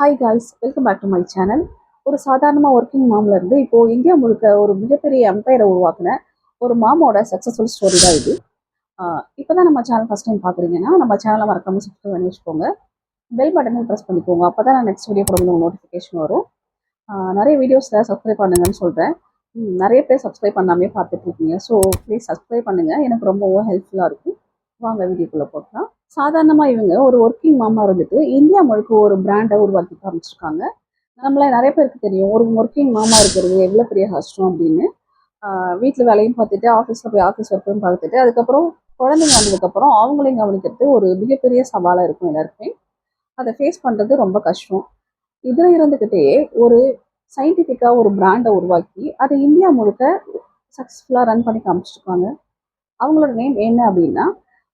Hi guys welcome back to my channel ஒரு சாதாரணமாக working மாமில் இருந்து இப்போ இந்தியா முழுக்க ஒரு மிகப்பெரிய எம்பையரை உருவாக்குன ஒரு மாமோட சக்ஸஸ்ஃபுல் ஸ்டோரி தான் இது. இப்போ தான் நம்ம சேனல் ஃபஸ்ட் டைம் பார்க்குறீங்கன்னா நம்ம சேனலை மறக்காமல் சப்ஸ்கிரைப் பண்ணி வச்சுக்கோங்க. பெல் பட்டனை ப்ரெஸ் பண்ணிக்கோங்க. அப்போ தான் நான் நெக்ஸ்ட் வீடியோ போடும்போது நோட்டிஃபிகேஷன் வரும். நிறைய வீடியோஸில் சப்ஸ்கிரைப் பண்ணுங்கன்னு சொல்கிறேன் நிறைய பேர் சப்ஸ்கிரைப் பண்ணாமே பார்த்துட்ருக்கீங்க ஸோ ப்ளீஸ் சப்ஸ்கிரைப் பண்ணுங்கள் எனக்கு ரொம்பவும் ஹெல்ப்ஃபுல்லாக இருக்கும். வாங்க வீடியோக்குள்ளே போகலாம். சாதாரணமாக இவங்க ஒரு ஒர்க்கிங் மாமா இருந்துட்டு இந்தியா முழுக்க ஒரு பிராண்டை உருவாக்கி காமிச்சிருக்காங்க. நம்மள நிறைய பேருக்கு தெரியும். ஒரு ஒர்க்கிங் மாமா இருக்கிறது எவ்வளோ பெரிய கஷ்டம் அப்படின்னு. வீட்டில் வேலையும் பார்த்துட்டு ஆஃபீஸில் போய் ஆஃபீஸ் ஒர்க்கையும் பார்த்துட்டு அதுக்கப்புறம் குழந்தைங்க வந்ததுக்கப்புறம் அவங்களையும் கவனிக்கிறது ஒரு மிகப்பெரிய சவாலாக இருக்கும் எல்லாருக்குமே. அதை ஃபேஸ் பண்ணுறது ரொம்ப கஷ்டம். இதில் இருந்துக்கிட்டே ஒரு சயின்டிஃபிக்காக ஒரு பிராண்டை உருவாக்கி அதை இந்தியா முழுக்க சக்ஸஸ்ஃபுல்லாக ரன் பண்ணி காமிச்சிருக்காங்க. அவங்களோட நேம் என்ன அப்படின்னா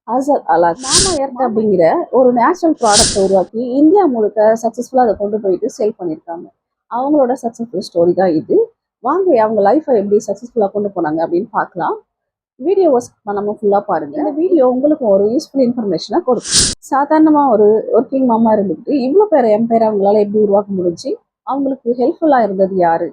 அசல் அலா மாமா எர்த் அப்படிங்கிற ஒரு நேச்சுரல் ப்ராடக்ட் உருவாக்கி இந்தியா முழுக்க சக்ஸஸ்ஃபுல்லாக அதை கொண்டு போயிட்டு சேல் பண்ணியிருக்காங்க. அவங்களோட சக்ஸஸ்ஃபுல் ஸ்டோரி தான் இது. வாங்க அவங்க லைஃப்பை எப்படி சக்ஸஸ்ஃபுல்லாக கொண்டு போனாங்க அப்படின்னு பார்க்கலாம். வீடியோ ஒர்க் பண்ணாமல் ஃபுல்லாக பாருங்கள் இந்த வீடியோ உங்களுக்கு ஒரு யூஸ்ஃபுல் இன்ஃபர்மேஷனாக கொடுக்கும். சாதாரணமாக ஒரு ஒர்க்கிங் மாமா இருந்துக்கிட்டு இவ்வளோ பேர் எம்பையர் அவங்களால எப்படி உருவாக்க முடிஞ்சு? அவங்களுக்கு ஹெல்ப்ஃபுல்லாக இருந்தது யாரு?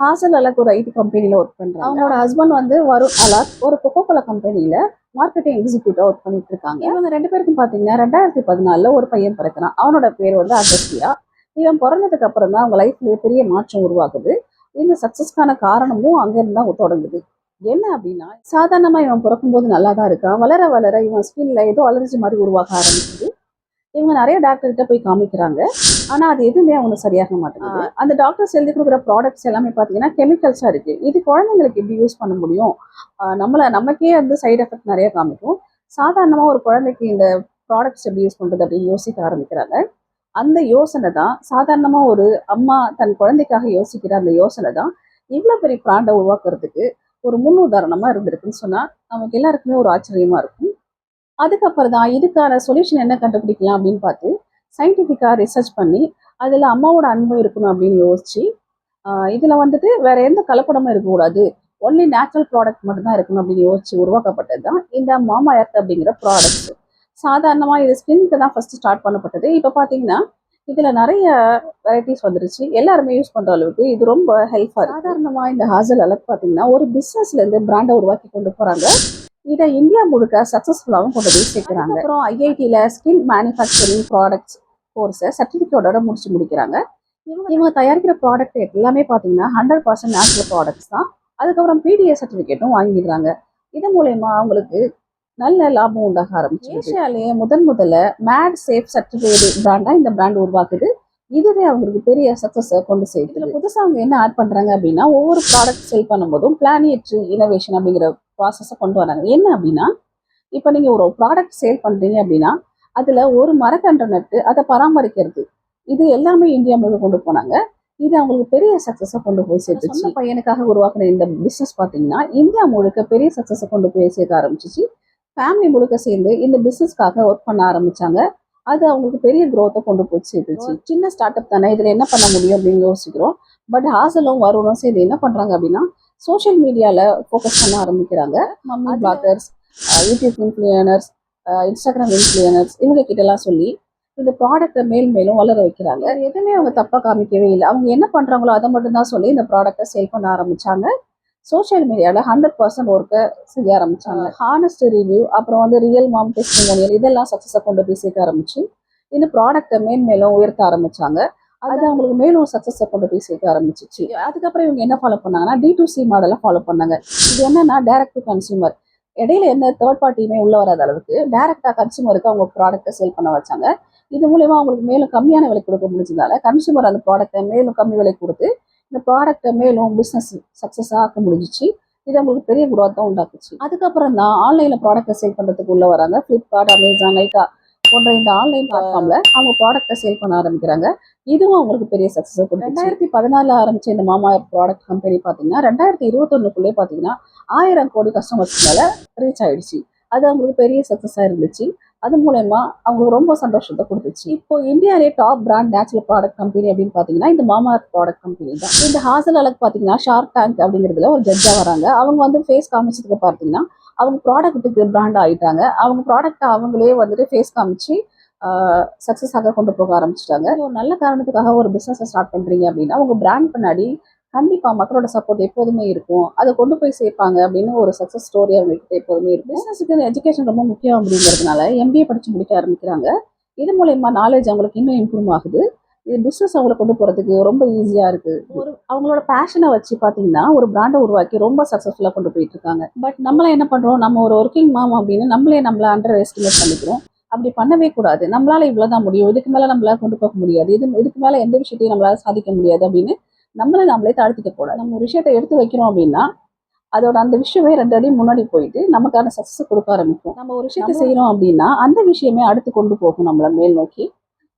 ஹாசல் அலக் ஒரு ஐடி கம்பெனியில் ஒர்க் பண்ணுறாங்க அவங்களோட ஹஸ்பண்ட் வந்து வருண் அலக் ஒரு கொக்கோகோலா கம்பெனியில் மார்க்கெட்டிங் எக்ஸிக்யூட்டிவ் ஒர்க் பண்ணிட்டு இருக்காங்க. இவங்க ரெண்டு பேருக்கும் பார்த்தீங்கன்னா ரெண்டாயிரத்தி பதினாலில் ஒரு பையன் பிறக்கிறான். அவனோட பேர் வந்து அகஸ்தியா. இவன் பிறந்ததுக்கு அப்புறம் தான் அவங்க லைஃப்லேயே பெரிய மாற்றம் உருவாகுது. இந்த சக்ஸஸ்க்கான காரணமும் அங்கேருந்து தான் தொடங்குது. என்ன அப்படின்னா சாதாரணமாக இவன் பிறக்கும்போது நல்லா தான் இருக்கான். வளர வளர இவன் ஸ்கின்ல ஏதோ அலர்ஜி மாதிரி உருவாக ஆரம்பிக்குது. இவங்க நிறைய டாக்டர் கிட்ட போய் காமிக்கிறாங்க. ஆனா அது எதுவுமே அவங்களுக்கு சரியாக மாட்டேங்குது. அந்த டாக்டர்ஸ் எழுதி கொடுக்குற ப்ராடக்ட்ஸ் எல்லாமே பார்த்தீங்கன்னா கெமிக்கல்ஸா இருக்கு. இது குழந்தைங்களுக்கு எப்படி யூஸ் பண்ண முடியும்? நம்மள நமக்கே வந்து சைடு எஃபெக்ட் நிறைய காமிக்கும். சாதாரணமா ஒரு குழந்தைக்கு இந்த ப்ராடக்ட்ஸ் எப்படி யூஸ் பண்றது அப்படின்னு யோசிக்க ஆரம்பிக்கிறாங்க. அந்த யோசனை தான் சாதாரணமா ஒரு அம்மா தன் குழந்தைக்காக யோசிக்கிற அந்த யோசனை தான் இவ்வளவு பெரிய பிராண்டை உருவாக்குறதுக்கு ஒரு முன் உதாரணமா இருந்திருக்குன்னு சொன்னா நமக்கு எல்லாருக்குமே ஒரு ஆச்சரியமா இருக்கும். அதுக்கப்புறம் தான் இதுக்கான சொல்யூஷன் என்ன கண்டுபிடிக்கலாம் அப்படின்னு பார்த்து சயின்டிஃபிக்காக ரிசர்ச் பண்ணி அதில் அம்மாவோட அன்பு இருக்கணும் அப்படின்னு யோசிச்சு இதில் வந்துட்டு வேற எந்த கலப்படமும் இருக்கக்கூடாது. ஒன்லி நேச்சுரல் ப்ராடக்ட் மட்டும்தான் இருக்கணும் அப்படின்னு யோசிச்சு உருவாக்கப்பட்டது தான் இந்த மாமா எர்த் அப்படிங்கிற ப்ராடக்ட் சாதாரணமாக இது ஸ்கின்க்கு தான் ஃபர்ஸ்ட் ஸ்டார்ட் பண்ணப்பட்டது. இப்போ பார்த்தீங்கன்னா இதில் நிறைய வெரைட்டிஸ் வந்துருச்சு. எல்லாருமே யூஸ் பண்ணுற அளவுக்கு இது ரொம்ப ஹெல்ப்ஃபாக சாதாரணமாக இந்த ஹாசல் அளவுக்கு பார்த்தீங்கன்னா ஒரு பிஸ்னஸ்லேருந்து பிராண்டை உருவாக்கி கொண்டு போகிறாங்க இதை இந்தியா முழுக்க சக்ஸஸ்ஃபுல்லாகவும் கொண்டு போய் சேர்க்குறாங்க. அப்புறம் ஐஐடியில் ஸ்கில் மேனுஃபேக்சரிங் ப்ராடக்ட்ஸ் கோர்ஸை சர்டிஃபிகேட்டோட முடிச்சு முடிக்கிறாங்க. இவங்க இவங்க தயாரிக்கிற ப்ராடக்ட் எல்லாமே பார்த்தீங்கன்னா ஹண்ட்ரட் பர்சன்ட் நேச்சுரல் ப்ராடக்ட்ஸ் தான். அதுக்கப்புறம் பிடிஏ சர்டிஃபிகேட்டும் வாங்கிடுறாங்க. இது மூலயமா அவங்களுக்கு நல்ல லாபம் உண்டாக ஆரம்பிச்சு ஏஷியாலேயே முதன் முதல்ல மேட் சேஃப் சர்டிஃபைடு பிராண்டா இந்த பிராண்ட் உருவாக்குது. இதுவே அவங்களுக்கு பெரிய சக்சஸை கொண்டு சேர்த்து இதுல புதுசாக அவங்க என்ன ஆட் பண்றாங்க அப்படின்னா ஒவ்வொரு ப்ராடக்ட் செல் பண்ணும்போதும் பிளானியட்ரி இனோவேஷன் அப்படிங்கிற ப்ராசஸை கொண்டு வராங்க. என்ன அப்படின்னா இப்போ நீங்க ஒரு ப்ராடக்ட் சேல் பண்றீங்க அப்படின்னா அதுல ஒரு மரக்கன்று நட்டு அதை பராமரிக்கிறது. இது எல்லாமே இந்தியா முழுக்க கொண்டு போனாங்க. இது அவங்களுக்கு பெரிய சக்சஸை கொண்டு போய் சேர்த்துச்சு. பையனுக்காக உருவாக்குன இந்த பிசினஸ் பார்த்தீங்கன்னா இந்தியா முழுக்க பெரிய சக்சஸை கொண்டு போய் சேர்க்க ஆரம்பிச்சிச்சு. ஃபேமிலி முழுக்க சேர்ந்து இந்த பிசினஸ்க்காக ஒர்க் பண்ண ஆரம்பிச்சாங்க. அது அவங்களுக்கு பெரிய growth-அ கொண்டு போய் சேர்த்துச்சு. சின்ன ஸ்டார்ட் அப் தானே இதுல என்ன பண்ண முடியும் அப்படின்னு யோசிக்கிறோம். பட் ஹாசலும் வருணும் சேர்ந்து என்ன பண்றாங்க அப்படின்னா சோஷியல் மீடியால ஃபோக்கஸ் பண்ண ஆரம்பிக்கிறாங்க. Mummy bloggers YouTube influencers Instagram influencers இவங்க கிட்ட எல்லாம் சொல்லி இந்த ப்ராடக்ட்டை மேல் மேலும் வளர வைக்கிறாங்க. எதுவுமே அவங்க தப்பா காமிக்கவே இல்லை. அவங்க என்ன பண்றாங்களோ அதை மட்டும் தான் சொல்லி இந்த ப்ராடக்ட்டை சேல் பண்ண ஆரம்பிச்சாங்க. சோஷியல் மீடியாவில் ஹண்ட்ரட் பர்சன்ட் ஒர்க்கை செய்ய ஆரம்பிச்சாங்க. ஹானஸ்ட் ரிவ்யூ அப்புறம் வந்து ரியல் மாம் டெஸ்டிமோனியல் இதெல்லாம் சக்ஸஸை கொண்டு போய் சேர்க்க ஆரம்பிச்சு இந்த ப்ராடக்ட்டை மேன்மேலும் உயர்த்த ஆரம்பிச்சாங்க. அது அவங்களுக்கு மேலும் சக்ஸஸை கொண்டு போய் சேர்க்க ஆரம்பிச்சிச்சு. அதுக்கப்புறம் இவங்க என்ன ஃபாலோ பண்ணாங்கன்னா டி டு சி மாடலை ஃபாலோ பண்ணாங்க. இது என்னன்னா டைரக்ட் டு கன்சியூமர் இடையில எந்த தேர்ட் பார்ட்டியுமே உள்ள வராத அளவுக்கு டைரக்டா கன்சியூமருக்கு அவங்க ப்ராடக்ட்டை சேல் பண்ண வச்சாங்க. இது மூலயமா அவங்களுக்கு மேலும் கம்மியான விலை கொடுக்க முடிஞ்சதால கன்சியூமர் அந்த ப்ராடக்ட்டை மேலும் கம்மி விலை கொடுத்து இந்த ப்ராடக்ட்டை மேலும் பிஸ்னஸ் சக்ஸஸ் ஆக்க முடிஞ்சிச்சு. இது அவங்களுக்கு பெரிய குரோத்தை உண்டாக்குச்சு. அதுக்கப்புறம் தான் ஆன்லைன்ல ப்ராடக்ட்டை சேல் பண்றதுக்கு உள்ள வராங்க. ஃப்ளிப்கார்ட் அமேசான் நைகா போன்ற இந்த ஆன்லைன் பிளாட்ஃபார்ம்ல அவங்க ப்ராடக்ட்டை சேல் பண்ண ஆரம்பிக்கிறாங்க. இதுவும் அவங்களுக்கு பெரிய சக்ஸஸ் கொடுத்து ரெண்டாயிரத்தி பதினாலுல ஆரம்பிச்ச இந்த மாமா ப்ராடக்ட் கம்பெனி பார்த்தீங்கன்னா ரெண்டாயிரத்தி இருபத்தொன்னுக்குள்ளே பார்த்தீங்கன்னா ஆயிரம் கோடி கஸ்டமர்ஸ் மேல ரீச் ஆயிடுச்சு. அது அவங்களுக்கு பெரிய சக்ஸஸாக இருந்துச்சு. அது மூலயமா அவங்களுக்கு ரொம்ப சந்தோஷத்தை கொடுத்துச்சு. இப்போ இந்தியாவிலே top brand natural product company அப்படின்னு பார்த்தீங்கன்னா இந்த மாமா ப்ராடக்ட் கம்பெனி தான். இந்த ஹாசல் அளவுக்கு பார்த்தீங்கன்னா ஷார்க் டேங்க் அப்படிங்கிறதுல ஒரு ஜட்ஜாக வராங்க. அவங்க வந்து ஃபேஸ் காமிச்சதுக்கு பார்த்தீங்கன்னா அவங்க ப்ராடக்ட்டுக்கு பிராண்ட் ஆகிட்டாங்க அவங்க ப்ராடக்ட்டை அவங்களே வந்துட்டு ஃபேஸ் காமிச்சு சக்ஸஸாக கொண்டு போக ஆரம்பிச்சிட்டாங்க. ஒரு நல்ல காரணத்துக்காக ஒரு பிஸ்னஸை ஸ்டார்ட் பண்ணுறீங்க அப்படின்னா உங்கள் பிராண்ட் பின்னாடி கண்டிப்பாக மக்களோட சப்போர்ட் எப்போதுமே இருக்கும். அதை கொண்டு போய் சேர்ப்பாங்க அப்படின்னு ஒரு சக்ஸஸ் ஸ்டோரி அவங்ககிட்ட எப்போதுமே இருக்கும். பிஸ்னஸுக்கு எஜுகேஷன் ரொம்ப முக்கியம் அப்படிங்கிறதுனால எம்பிஏ படித்து முடிக்க ஆரம்பிக்கிறாங்க. இது மூலயமா நாலேஜ் அவங்களுக்கு இன்னும் இம்ப்ரூவ் ஆகுது. இது பிஸ்னஸ் அவங்களை கொண்டு போகிறதுக்கு ரொம்ப ஈஸியாக இருக்குது ஒரு அவங்களோட பேஷனை வச்சு பார்த்தீங்கன்னா ஒரு பிராண்டை உருவாக்கி ரொம்ப சக்ஸஸ்ஃபுல்லாக கொண்டு போயிட்டு இருக்காங்க. பட் நம்மள என்ன பண்ணுறோம் நம்ம ஒரு ஒர்க்கிங் மாம் அப்படின்னு நம்மளே நம்மள அண்டர் எஸ்டிமேட் பண்ணிக்கிறோம். அப்படி பண்ணவே கூடாது. நம்மளால இவ்வளவுதான் முடியும். இதுக்கு மேல நம்மளால கொண்டு போக முடியாது. இது இதுக்கு மேல எந்த விஷயத்தையும் நம்மளால சாதிக்க முடியாது அப்படின்னு நம்மளை நம்மளே தாழ்த்திக்க கூடாது. நம்ம ஒரு விஷயத்தை எடுத்து வைக்கிறோம் அப்படின்னா அதோட அந்த விஷயமே ரெண்டு அடி முன்னாடி போயிட்டு நமக்கான சக்சஸ் கொடுக்க ஆரம்பிக்கும். நம்ம ஒரு விஷயத்தை செய்யறோம் அப்படின்னா அந்த விஷயமே அடுத்து கொண்டு போகும் நம்மள மேல் நோக்கி.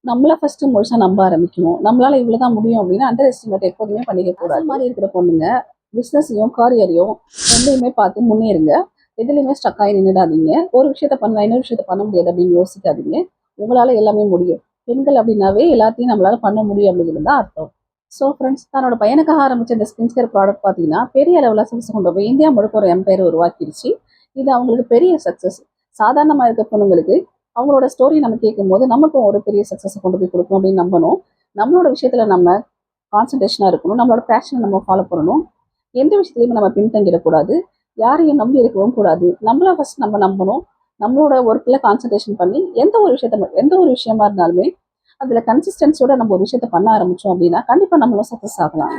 நம்மள ஃபர்ஸ்ட் முழுசா நம்ப ஆரம்பிக்கணும். நம்மளால இவ்வளவுதான் முடியும் அப்படின்னா அண்டர் எஸ்டிமேட் எப்போதுமே பண்ணிக்க கூடாது. மாதிரி இருக்கிற பொண்ணுங்க பிசினஸையும் காரியரையும் ரெண்டையுமே பார்த்து முன்னேறுங்க. எதுலையுமே ஸ்டக் ஆகி நின்றுடாதீங்க ஒரு விஷயத்த பண்ணலாம் இன்னொரு விஷயத்த பண்ண முடியாது அப்படின்னு யோசிக்காதீங்க. உங்களால எல்லாமே முடியும். பெண்கள் அப்படின்னாவே எல்லாத்தையும் நம்மளால பண்ண முடியும் அப்படிங்கிறது தான் அர்த்தம். ஸோ ஃப்ரெண்ட்ஸ் தன்னோட பையனுக்காக ஆரம்பிச்ச இந்த ஸ்கின் கேர் ப்ராடக்ட் பார்த்தீங்கன்னா பெரிய அளவில் சக்ஸஸ் கொண்டு போய் இந்தியா முழுக்க ஒரு எம்பையர் உருவாக்கிடுச்சு இது அவங்களுக்கு பெரிய சக்ஸஸ் சாதாரணமாக இருக்க பொண்ணுங்களுக்கு அவங்களோட ஸ்டோரி நம்ம கேட்கும்போது நமக்கும் ஒரு பெரிய சக்ஸஸை கொண்டு போய் கொடுக்கும் அப்படின்னு நம்பணும். நம்மளோட விஷயத்துல நம்ம கான்சன்ட்ரேஷனாக இருக்கணும். நம்மளோட பேஷனை நம்ம ஃபாலோ பண்ணணும். எந்த விஷயத்துலையுமே நம்ம பின்தங்கிடக்கூடாது. யாரையும் நம்பி இருக்கவும் கூடாது. நம்மள ஃபஸ்ட் நம்ம நம்பணும். நம்மளோட ஒர்க்கில் கான்சன்ட்ரேஷன் பண்ணி எந்த ஒரு விஷயத்த எந்த ஒரு விஷயமா இருந்தாலுமே அதில் கன்சிஸ்டன்ஸோட நம்ம ஒரு விஷயத்த பண்ண ஆரம்பித்தோம் அப்படின்னா கண்டிப்பாக நம்மளும் சக்ஸஸ் ஆகலாம்.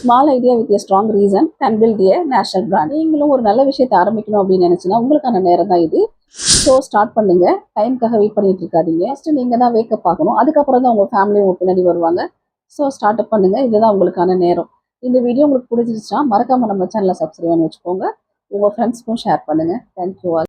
Small idea with a strong reason can build a national brand நீங்களும் ஒரு நல்ல விஷயத்த ஆரம்பிக்கணும் அப்படின்னு நினச்சினா உங்களுக்கான நேரம் தான் இது. ஸோ ஸ்டார்ட் பண்ணுங்க. டைமுக்காக வெயிட் பண்ணிட்டு இருக்காதீங்க. ஃபஸ்ட்டு நீங்க தான் வேக்கப் ஆகணும். அதுக்கப்புறம் தான் உங்க ஃபேமிலி உங்க பின்னாடி வருவாங்க. ஸோ ஸ்டார்ட் அப் பண்ணுங்க. இதுதான் உங்களுக்கான நேரம். இந்த வீடியோ உங்களுக்கு பிடிச்சிருச்சுன்னா மறக்காம நம்ம சேனலை சப்ஸ்கிரைப் பண்ணி வச்சுக்கோங்க. உங்க ஃப்ரெண்ட்ஸ்க்கும் ஷேர் பண்ணுங்க. Thank you all